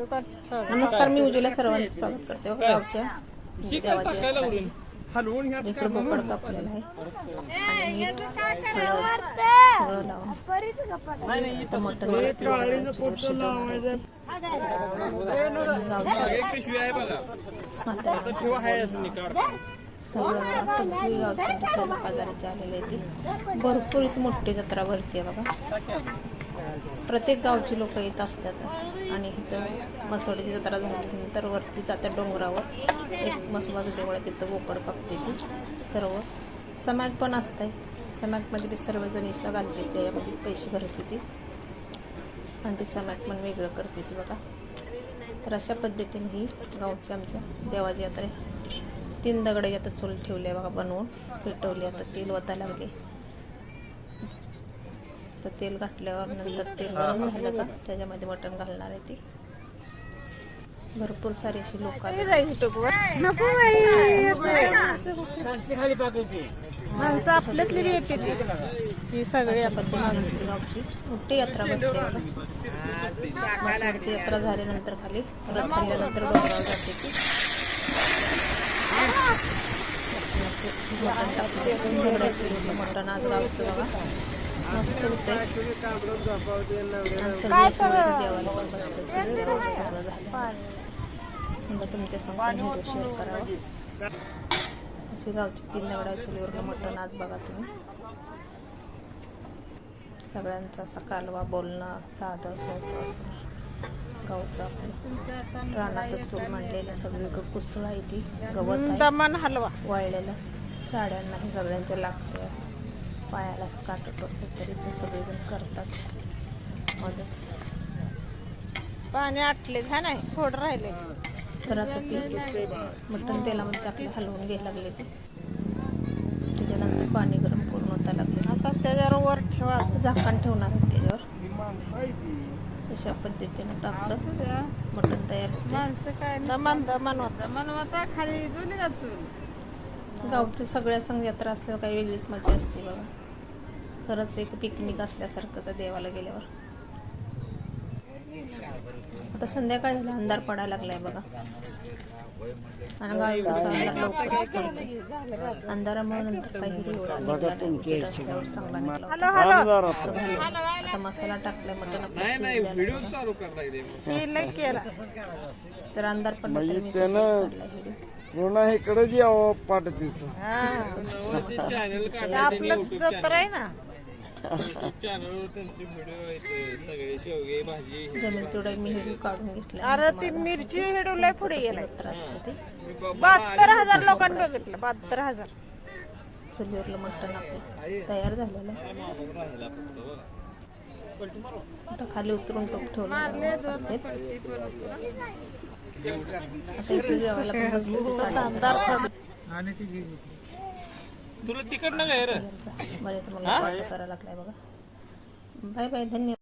नमस्कार मी उज्ज्वला सर्वांचं स्वागत करते. गावच्या इकडे बोकड कापलेला आहे. सगळं मटण आहे आहे बाजाराची आलेली आहे ती. भरपूरच मोठी जत्रा भरते बघा. प्रत्येक गावची लोक येत असतात. आणि इथं मसोडीची जत्रा झाल्यानंतर वरती जात्या डोंगरावर. एक मसोबाचं देवळ आहे तिथं बोकड पाकते ती सर्व. समाज पण असतंय. समाजमध्ये बी सर्वजण इसा घालते त्याच्यामध्ये पैसे भरते ती. आणि ते समाज पण वेगळं करते ती बघा. तर अशा पद्धतीने ही गावची आमच्या देवाची यात्रा आहे. तीन दगडं आता चूल ठेवले बघा बनवून. पेटवली आता तेल वतायला लागले. तर तेल घातल्यावर नंतर तेल गरम झालं का? त्याच्यामध्ये मटण घालणार आहे ती. भरपूर सारे अशी लोक माणसं आपल्यातली बी येते. ती. ही सगळी आपण माणूस गावची. मोठी यात्रा भरते यात्रा झाल्यानंतर खाली. रथ खाल्ल्यानंतर डोंगरावर जाते ती. मटण झगड्याची मटण आज गावचं बघा. मस्त होते सगळे तुमच्या शेअर करावा. गावची तीन दगडा चुलीवरलं मटण आज बघा तुम्ही. सगळ्यांचा असा कालवा बोलणं साधं असं. गावचं आपलं रानातच चूल मांडलेलं कुसळ ती. गवत आहे. जमान हलवा. वाळलेलं. साड्यांनाही सगळ्यांच्या लागतं. पायाला असं काटत असतं तरी ते सगळेजण करतात. मदत. पाणी आटले हा नाही थोडं राहिले. तर आता ती मटण तेलामध्ये टाकलं हलवून घ्यायला लागले ते. त्याच्यानंतर पाणी गरम करून होता लागले. आता त्याच्यावर वर ठेवा. झाकण ठेवणार त्याच्यावर. अशा पद्धतीनं टाकलं मटण तयार माणसं काय होता. मनवता खाली जुनी जातो गावची सगळ्या संघ यात्रा असल्यावर काही वेगळीच मजा असते बघा. खरंच एक पिकनिक असल्यासारखं तर देवाला गेल्यावर. आता संध्याकाळ झाला अंधार पडायला लागलाय बघा. आणि गावी अंधार अंधारामुळे नंतर काही चांगला निघाला. आता मसाला टाकलाय मटण तर अंधार पडला पूर्ण आपलं जत्रा आहे ना. चॅनलवर त्यांचे व्हिडिओ आहेत सगळे शेवगे भाजी जमीन तेवढा मी व्हिडिओ काढून घेतला अरे ती मिरची हेडू लय पुढे गेलाय. त्रास बहात्तर हजार लोकांनी बघितलं बहात्तर हजार. चुलीवरलं मटण आपलं. तयार झालेलं आहे. राहिला फक्त बघा आता खाली उतरून टोप ठेवलं. आता इथे जेवायला पण बसलो अंधार पड तुला तिकट ना काय रे? बरेच मला करायला लागलाय बघा. बाय बाय धन्यवाद.